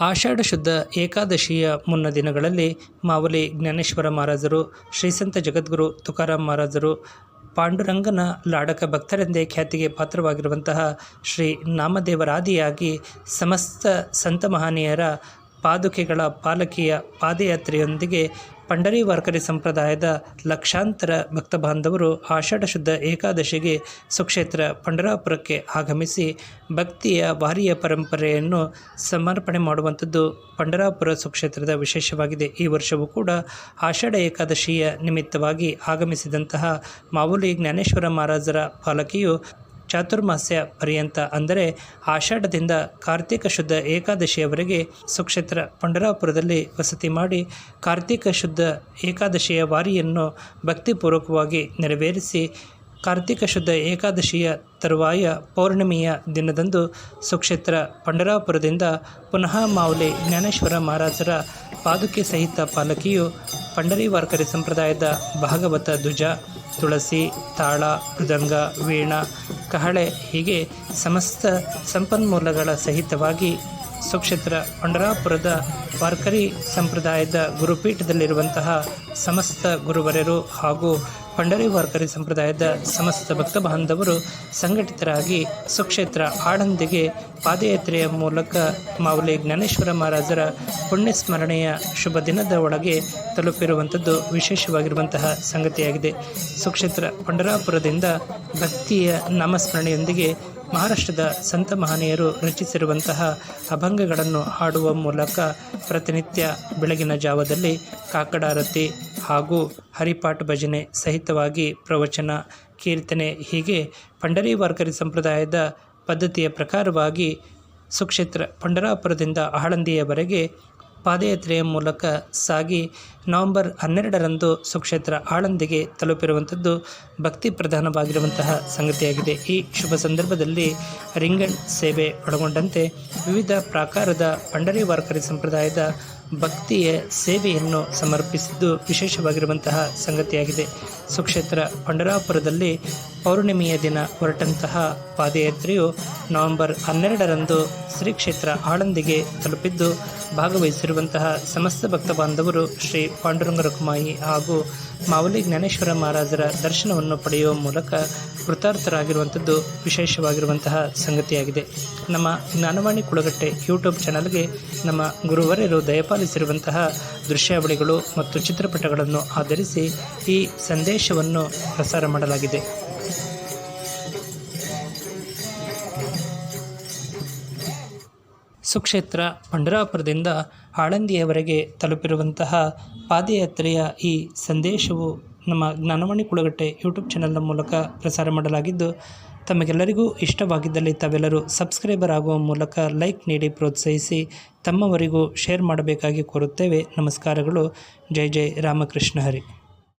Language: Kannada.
ಆಷಾಢ ಶುದ್ಧ ಏಕಾದಶಿಯ ಮುನ್ನ ದಿನಗಳಲ್ಲಿ ಮಾವಲಿ ಜ್ಞಾನೇಶ್ವರ ಮಹಾರಾಜರು, ಶ್ರೀಸಂತ ಜಗದ್ಗುರು ತುಕಾರಾಮ್ ಮಹಾರಾಜರು, ಪಾಂಡುರಂಗನ ಲಾಡಕ ಭಕ್ತರೆಂದೇ ಖ್ಯಾತಿಗೆ ಪಾತ್ರವಾಗಿರುವಂತಹ ಶ್ರೀ ನಾಮದೇವರಾದಿಯಾಗಿ ಸಮಸ್ತ ಸಂತ ಮಹನೀಯರ ಪಾದುಕೆಗಳ ಪಾಲಕಿಯ ಪಾದಯಾತ್ರೆಯೊಂದಿಗೆ ಪಂಡರಿ ವಾರ್ಕರಿ ಸಂಪ್ರದಾಯದ ಲಕ್ಷಾಂತರ ಭಕ್ತ ಬಾಂಧವರು ಆಷಾಢ ಶುದ್ಧ ಏಕಾದಶಿಗೆ ಸುಕ್ಷೇತ್ರ ಪಂಡರಾಪುರಕ್ಕೆ ಆಗಮಿಸಿ ಭಕ್ತಿಯ ವಾರಿಯ ಪರಂಪರೆಯನ್ನು ಸಮರ್ಪಣೆ ಮಾಡುವಂಥದ್ದು ಪಂಡರಾಪುರ ಸುಕ್ಷೇತ್ರದ ವಿಶೇಷವಾಗಿದೆ. ಈ ವರ್ಷವೂ ಕೂಡ ಆಷಾಢ ಏಕಾದಶಿಯ ನಿಮಿತ್ತವಾಗಿ ಆಗಮಿಸಿದಂತಹ ಮಾವುಲಿ ಜ್ಞಾನೇಶ್ವರ ಮಹಾರಾಜರ ಪಾಲಕಿಯು ಚಾತುರ್ಮಾಸ್ಯ ಪರ್ಯಂತ ಅಂದರೆ ಆಷಾಢದಿಂದ ಕಾರ್ತಿಕ ಶುದ್ಧ ಏಕಾದಶಿಯವರೆಗೆ ಸುಕ್ಷೇತ್ರ ಪಂಡರಾಪುರದಲ್ಲಿ ವಸತಿ ಮಾಡಿ ಕಾರ್ತಿಕ ಶುದ್ಧ ಏಕಾದಶಿಯ ವಾರಿಯನ್ನು ಭಕ್ತಿಪೂರ್ವಕವಾಗಿ ನೆರವೇರಿಸಿ ಕಾರ್ತಿಕ ಶುದ್ಧ ಏಕಾದಶಿಯ ತರುವಾಯ ಪೌರ್ಣಿಮೆಯ ದಿನದಂದು ಸುಕ್ಷೇತ್ರ ಪಂಡರಾಪುರದಿಂದ ಪುನಃ ಮಾವಲಿ ಜ್ಞಾನೇಶ್ವರ ಮಹಾರಾಜರ ಪಾದುಕೆ ಸಹಿತ ಪಾಲಕಿಯು ಪಂಡರಿವಾರ್ಕರಿ ಸಂಪ್ರದಾಯದ ಭಾಗವತ ಧ್ವಜ, ತುಳಸಿ, ತಾಳ, ಮೃದಂಗ, ವೀಣ, ಕಹಳೆ ಹೀಗೆ ಸಮಸ್ತ ಸಂಪನ್ಮೂಲಗಳ ಸಹಿತವಾಗಿ ಸುಕ್ಷೇತ್ರ ಪಂಡರಾಪುರದ ವಾರ್ಕರಿ ಸಂಪ್ರದಾಯದ ಗುರುಪೀಠದಲ್ಲಿರುವಂತಹ ಸಮಸ್ತ ಗುರುವರರು ಹಾಗೂ ಪಂಡರಿ ವಾರ್ಕರಿ ಸಂಪ್ರದಾಯದ ಸಮಸ್ತ ಭಕ್ತ ಬಾಂಧವರು ಸಂಘಟಿತರಾಗಿ ಸುಕ್ಷೇತ್ರ ಆಳಂದಿಗೆ ಪಾದಯಾತ್ರೆಯ ಮೂಲಕ ಮಾವುಲಿ ಜ್ಞಾನೇಶ್ವರ ಮಹಾರಾಜರ ಪುಣ್ಯಸ್ಮರಣೆಯ ಶುಭ ದಿನದ ಒಳಗೆ ತಲುಪಿರುವಂಥದ್ದು ವಿಶೇಷವಾಗಿರುವಂತಹ ಸಂಗತಿಯಾಗಿದೆ. ಸುಕ್ಷೇತ್ರ ಪಂಡರಾಪುರದಿಂದ ಭಕ್ತಿಯ ನಾಮಸ್ಮರಣೆಯೊಂದಿಗೆ ಮಹಾರಾಷ್ಟ್ರದ ಸಂತ ಮಹನೀಯರು ರಚಿಸಿರುವಂತಹ ಅಭಂಗಗಳನ್ನು ಹಾಡುವ ಮೂಲಕ ಪ್ರತಿನಿತ್ಯ ಬೆಳಗಿನ ಜಾವದಲ್ಲಿ ಕಾಕಡಾರತಿ ಹಾಗೂ ಹರಿಪಾಠ ಭಜನೆ ಸಹಿತವಾಗಿ ಪ್ರವಚನ, ಕೀರ್ತನೆ ಹೀಗೆ ಪಂಡರಿ ವಾರ್ಕರಿ ಸಂಪ್ರದಾಯದ ಪದ್ಧತಿಯ ಪ್ರಕಾರವಾಗಿ ಸುಕ್ಷೇತ್ರ ಪಂಡರಾಪುರದಿಂದ ಆಳಂದಿಯವರೆಗೆ ಪಾದಯಾತ್ರೆಯ ಮೂಲಕ ಸಾಗಿ ನವೆಂಬರ್ ಹನ್ನೆರಡರಂದು ಸುಕ್ಷೇತ್ರ ಆಳಂದಿಗೆ ತಲುಪಿರುವಂಥದ್ದು ಭಕ್ತಿ ಪ್ರಧಾನವಾಗಿರುವಂತಹ ಸಂಗತಿಯಾಗಿದೆ. ಈ ಶುಭ ಸಂದರ್ಭದಲ್ಲಿ ರಿಂಗಣ್ ಸೇವೆ ಒಳಗೊಂಡಂತೆ ವಿವಿಧ ಪ್ರಾಕಾರದ ಪಂಡರಿ ವಾರ್ಕರಿ ಸಂಪ್ರದಾಯದ ಭಕ್ತಿಯ ಸೇವೆಯನ್ನು ಸಮರ್ಪಿಸಿದ್ದು ವಿಶೇಷವಾಗಿರುವಂತಹ ಸಂಗತಿಯಾಗಿದೆ. ಸುಕ್ಷೇತ್ರ ಪಂಡರಾಪುರದಲ್ಲಿ ಪೌರ್ಣಿಮೆಯ ದಿನ ಹೊರಟಂತಹ ಪಾದಯಾತ್ರೆಯು ನವೆಂಬರ್ ಹನ್ನೆರಡರಂದು ಶ್ರೀ ಕ್ಷೇತ್ರ ಆಳಂದಿಗೆ ತಲುಪಿದ್ದು ಭಾಗವಹಿಸಿರುವಂತಹ ಸಮಸ್ತ ಭಕ್ತ ಬಾಂಧವರು ಶ್ರೀ ಪಾಂಡುರಂಗ ರಕುಮಾಯಿ ಹಾಗೂ ಮಾವಲಿ ಜ್ಞಾನೇಶ್ವರ ಮಹಾರಾಜರ ದರ್ಶನವನ್ನು ಪಡೆಯುವ ಮೂಲಕ ಕೃತಾರ್ಥರಾಗಿರುವಂಥದ್ದು ವಿಶೇಷವಾಗಿರುವಂತಹ ಸಂಗತಿಯಾಗಿದೆ. ನಮ್ಮ ಜ್ಞಾನವಾಣಿ ಕುಳಗಟ್ಟೆ ಯೂಟ್ಯೂಬ್ ಚಾನಲ್ಗೆ ನಮ್ಮ ಗುರುವರೆಯರು ದಯಪಾಲಿಸಿರುವಂತಹ ದೃಶ್ಯಾವಳಿಗಳು ಮತ್ತು ಚಿತ್ರಪಟಗಳನ್ನು ಆಧರಿಸಿ ಈ ಸಂದೇಶವನ್ನು ಪ್ರಸಾರ ಮಾಡಲಾಗಿದೆ. ಸುಕ್ಷೇತ್ರ ಪಂಡರಾಪುರದಿಂದ ಆಳಂದಿಯವರೆಗೆ ತಲುಪಿರುವಂತಹ ಪಾದಯಾತ್ರೆಯ ಈ ಸಂದೇಶವು ನಮ್ಮ ಜ್ಞಾನವಾಣಿ ಕುಳಗಟ್ಟೆ ಯೂಟ್ಯೂಬ್ ಚಾನಲ್ನ ಮೂಲಕ ಪ್ರಸಾರ ಮಾಡಲಾಗಿದ್ದು, ತಮಗೆಲ್ಲರಿಗೂ ಇಷ್ಟವಾಗಿದ್ದಲ್ಲಿ ತಾವೆಲ್ಲರೂ ಸಬ್ಸ್ಕ್ರೈಬರ್ ಆಗುವ ಮೂಲಕ ಲೈಕ್ ನೀಡಿ ಪ್ರೋತ್ಸಾಹಿಸಿ, ತಮ್ಮವರಿಗೂ ಶೇರ್ ಮಾಡಬೇಕಾಗಿ ಕೋರುತ್ತೇವೆ. ನಮಸ್ಕಾರಗಳು. ಜೈ ಜೈ ರಾಮಕೃಷ್ಣ ಹರಿ.